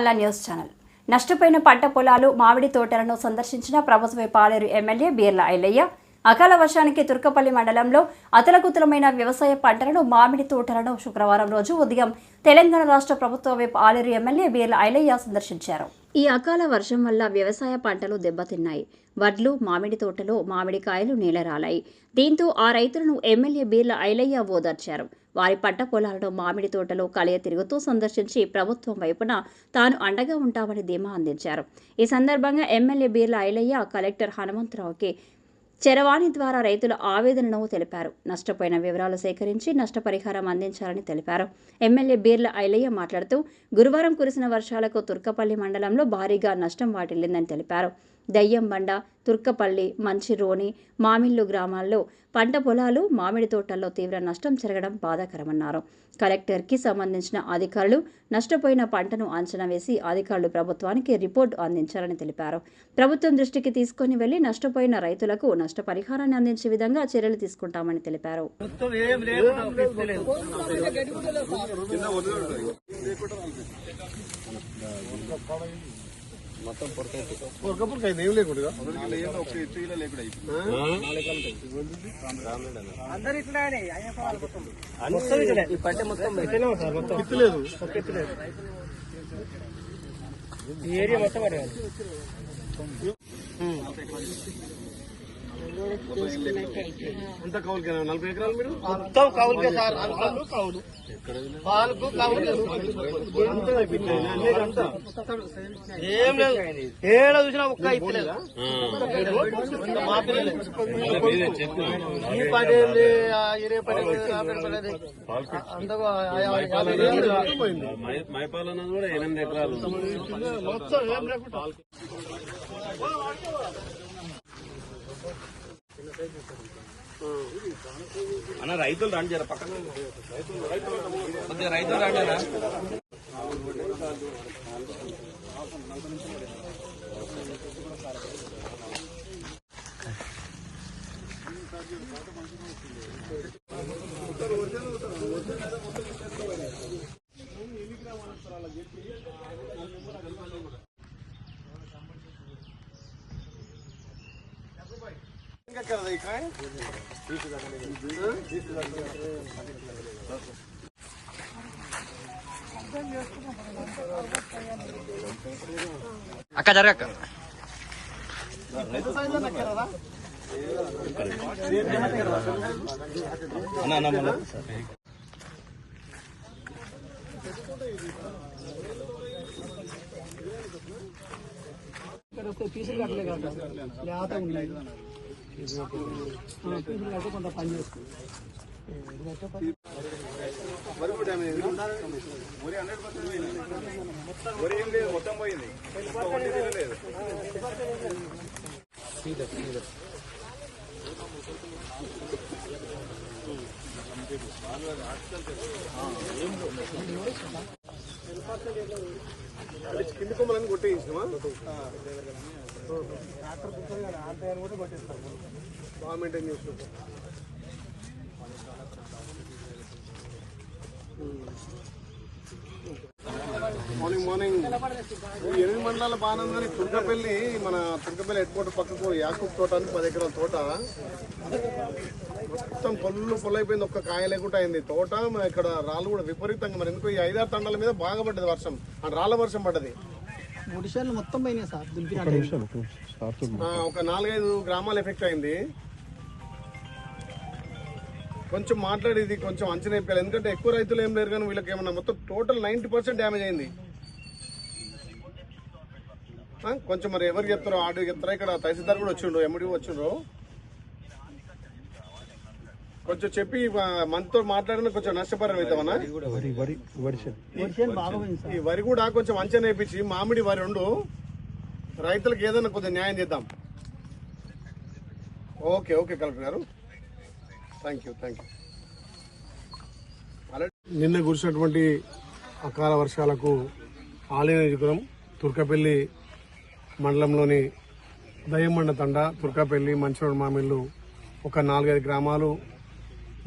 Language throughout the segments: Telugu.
నల్ల న్యూస్ ఛానల్. నష్టపోయిన పంట పొలాలు మామిడి తోటలను సందర్శించిన ప్రభుత్వ పాలేరు ఎమ్మెల్యే బీర్ల ఐలయ్య అకాల వర్షానికి తుర్కపల్లి మండలంలో అతలకుతలమైన వ్యవసాయ పంటలను మామిడి తోటలను శుక్రవారం రోజు ఉదయం తెలంగాణ రాష్ట్ర ప్రభుత్వ వైపు ఆలేరు ఎమ్మెల్యే బీర్ల ఐలయ్య సందర్శించారు. ఈ అకాల వర్షం వల్ల వ్యవసాయ పంటలు దెబ్బతిన్నాయి. వడ్లు మామిడి తోటలో మామిడికాయలు నేలరాలాయి. దీంతో ఆ రైతులను ఎమ్మెల్యే బీర్ల ఐలయ్య ఓదార్చారు. వారి పంట పొలాలను మామిడి తోటలో కలియ తిరుగుతూ సందర్శించి ప్రభుత్వం వైపున తాను అండగా ఉంటామని ధీమా అందించారు. ఈ సందర్భంగా ఎమ్మెల్యే బీర్ల ఐలయ్య కలెక్టర్ హనుమంతరావుకి చరవాణి ద్వారా రైతుల ఆవేదనను తెలిపారు. నష్టపోయిన వివరాలు సేకరించి నష్టపరిహారం అందించాలని తెలిపారు. ఎమ్మెల్యే బీర్ల ఐలయ్య మాట్లాడుతూ గురువారం కురిసిన వర్షాలకు తుర్కపల్లి మండలంలో భారీగా నష్టం వాటిల్లిందని తెలిపారు. దయ్యంబండ తుర్కపల్లి మంచిరోని మామిల్లు గ్రామాల్లో పంట పొలాలు మామిడి తోటల్లో తీవ్ర నష్టం జరగడం బాధాకరమన్నారు. కలెక్టర్కి సంబంధించిన అధికారులు నష్టపోయిన పంటను అంచనా వేసి అధికారులు ప్రభుత్వానికి రిపోర్టు అందించాలని తెలిపారు. ప్రభుత్వం దృష్టికి తీసుకొని వెళ్ళి నష్టపోయిన రైతులకు నష్టపరిహారాన్ని అందించే విధంగా చర్యలు తీసుకుంటామని తెలిపారు. మొత్తం లేకుండా ఒక ఇస్తే లేదు. పొరకపురికి అయింది ఏం లేకుండా అందరు ఇట్లానే అయ్యే పొలాలు మొత్తం. మొత్తం ఇట్లనే. ఈ పంట మొత్తం ఎత్తులేదు ఒక్క ఎత్తు లేదు. ఈ ఏరియా మొత్తం ఉంది. ఎంత కౌలుకేనా నలభై ఎకరాలు మీరు? మొత్తం కౌలుకే సార్. పాలు కౌలు. పాలకు కౌలు. ఏం లేదు. ఏడ చూసినా ఒక్క ఇత్తలేదు మా పిల్లలే. ఈ పని ఇరవై ఏంది. అంతకు కూడా ఎనిమిది ఎకరాలు మొత్తం ఏం లేకుండా. అన్న రైతులు రాండి జర పక్కన. కొద్దిగా రైతులు రండి అన్న. ఇంకా కదా ఈ కాయ అక్క జరగక్క అన్న అన్న మన ఇక్కడ వస్తే పీసులు కట్టలే కదా లేత ఉన్నాయి పీసులు కట్టి కొంత పని చేస్తుంది వరి కూడా డ్యామేజ్ అయింది. వరి ఏం లేదు మొత్తం పోయింది ఒక్క వడ్డీ కింది కొమ్మలని కొట్టేసినామా బాగా మెయింటైన్ చేస్తున్నాం మార్నింగ్ మార్నింగ్ ఎనిమిది మండలాల బాగానే ఉందని తుర్కపల్లి మన తుర్కపల్లి హెడ్ క్వార్టర్ పక్కకు యాకూబ్ తోట అని పది ఎకరాల తోట. మొత్తం పళ్ళు పొల్లైపోయింది ఒక్క కాయ లేకుండా అయింది. తోట మన ఇక్కడ రాళ్ళు కూడా విపరీతంగా మరి. ఎందుకు ఈ ఐదారు తండాల మీద బాగా పడ్డది వర్షం. ఆ రాళ్ళ వర్షం పడ్డది. ముడిషాలు మొత్తం పోయినాయి సార్ దుంపినట్టు ఆ, ఒక నాలుగైదు గ్రామాలు ఎఫెక్ట్ అయింది. కొంచెం మాట్లాడేది కొంచెం అంచనా అయిపోయాలి ఎందుకంటే ఎక్కువ రైతులు ఏం లేరు కానీ వీళ్ళకి ఏమన్నా మొత్తం టోటల్ నైన్టీ పర్సెంట్ డ్యామేజ్ అయింది. కొంచెం మరి ఎవరు చెప్తారో ఆడు చెప్తారా ఇక్కడ తహసీల్దార్ కూడా వచ్చిండ్రు ఎమ్మెడీ వచ్చిండ్రు. కొంచెం చెప్పి మనతో మాట్లాడిన కొంచెం నష్టపరం అవుతామన్నా ఈ వరి కూడా కొంచెం అంచనా వేయించి మామిడి వరి ఉండు రైతులకు ఏదైనా కొంచెం న్యాయం చేద్దాం. ఓకే ఓకే కలెక్టర్ గారు. థ్యాంక్ యూ థ్యాంక్ యూ నిన్న కురిసినటువంటి అకాల వర్షాలకు ఆలయ నియోజకవర్గం తుర్కపల్లి మండలంలోని దయ్యమండ తండ తుర్కాపల్లి మంచిరోడ్ మామిళ్ళు ఒక నాలుగైదు గ్రామాలు.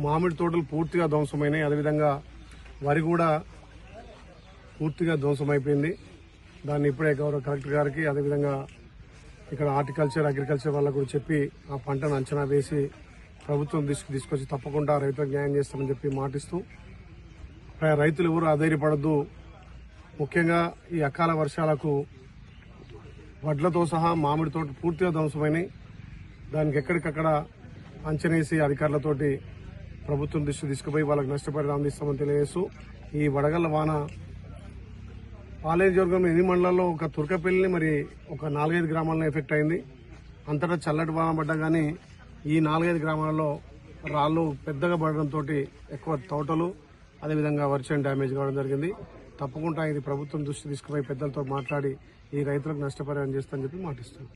మామిడి తోటలు పూర్తిగా ధ్వంసమైనాయి. అదేవిధంగా వరి కూడా పూర్తిగా ధ్వంసమైపోయింది. దాన్ని ఇప్పుడే గౌరవ కలెక్టర్ గారికి అదేవిధంగా ఇక్కడ హార్టికల్చర్ అగ్రికల్చర్ వాళ్ళకు కూడా చెప్పి ఆ పంటను అంచనా వేసి ప్రభుత్వం దృష్టికి తీసుకొచ్చి తప్పకుండా రైతులకు న్యాయం చేస్తామని చెప్పి మాటిస్తూ రైతులు ఎవరు అధైర్యపడద్దు. ముఖ్యంగా ఈ అకాల వర్షాలకు వడ్లతో సహా మామిడి తోట పూర్తిగా ధ్వంసమైనాయి. దానికి ఎక్కడికక్కడ అంచనేసి అధికారులతోటి ప్రభుత్వం దృష్టి తీసుకుపోయి వాళ్ళకి నష్టపరిహారం అందిస్తామని తెలియజేస్తూ ఈ వడగళ్ళ వాన పాలేరు వర్గం ఎన్ని మండలాల్లో ఒక తుర్కపల్లిని మరి ఒక నాలుగైదు గ్రామాలను ఎఫెక్ట్ అయింది. అంతటా చల్లటి వాన పడ్డా కానీ ఈ నాలుగైదు గ్రామాలలో రాళ్ళు పెద్దగా పడడంతో ఎక్కువ తోటలు అదేవిధంగా వర్షం డ్యామేజ్ కావడం జరిగింది. తప్పకుండా ఇది ప్రభుత్వం దృష్టి తీసుకుపోయి పెద్దలతో మాట్లాడి ఈ రైతులకు నష్టపరిహారం చేస్తామని చెప్పి మాటిస్తున్నాం